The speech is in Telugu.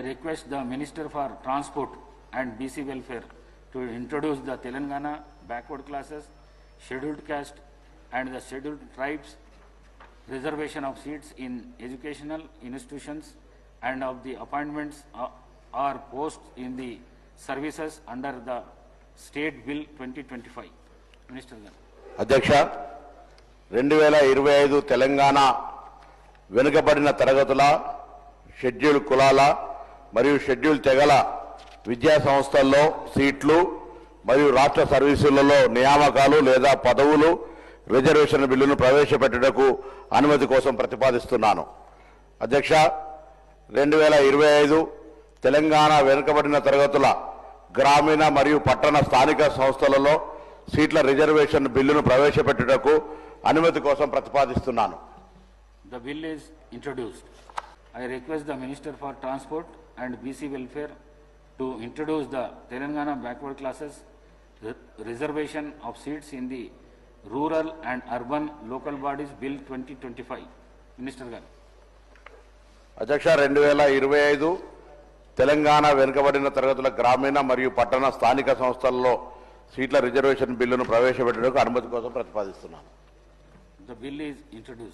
request the Minister for Transport and BC Welfare to introduce the Telangana backward classes, scheduled caste and the scheduled tribes reservation of seats in educational institutions and of the appointments uh, or posts in the services under the State Bill 2025. Minister గారు అధ్యక్ష రెండు వేల ఇరవై ఐదు తెలంగాణ వెనుకబడిన తరగతుల షెడ్యూల్ కులాల మరియు షెడ్యూల్ తెగల విద్యా సంస్థల్లో సీట్లు మరియు రాష్ట్ర సర్వీసులలో నియామకాలు లేదా పదవులు రిజర్వేషన్ బిల్లును ప్రవేశపెట్టుటకు అనుమతి కోసం ప్రతిపాదిస్తున్నాను అధ్యక్ష రెండు వేల ఇరవై ఐదు తెలంగాణ వెనుకబడిన తరగతుల గ్రామీణ మరియు పట్టణ స్థానిక సంస్థలలో సీట్ల రిజర్వేషన్ బిల్లును ప్రవేశపెట్టుటకు అనుమతి కోసం ప్రతిపాదిస్తున్నాను the bill is introduced. I request the Minister for Transport and BC Welfare to introduce the Telangana backward classes re- reservation of seats in the rural and urban local bodies Bill 2025. Minister గారు అధ్యక్ష రెండు వేల ఇరవై ఐదు తెలంగాణ వెనుకబడిన తరగతుల గ్రామీణ మరియు పట్టణ స్థానిక సంస్థల్లో సీట్ల రిజర్వేషన్ బిల్లును ప్రవేశపెట్టుటకు అనుమతి కోసం ప్రతిపాదిస్తున్నాను The bill is introduced.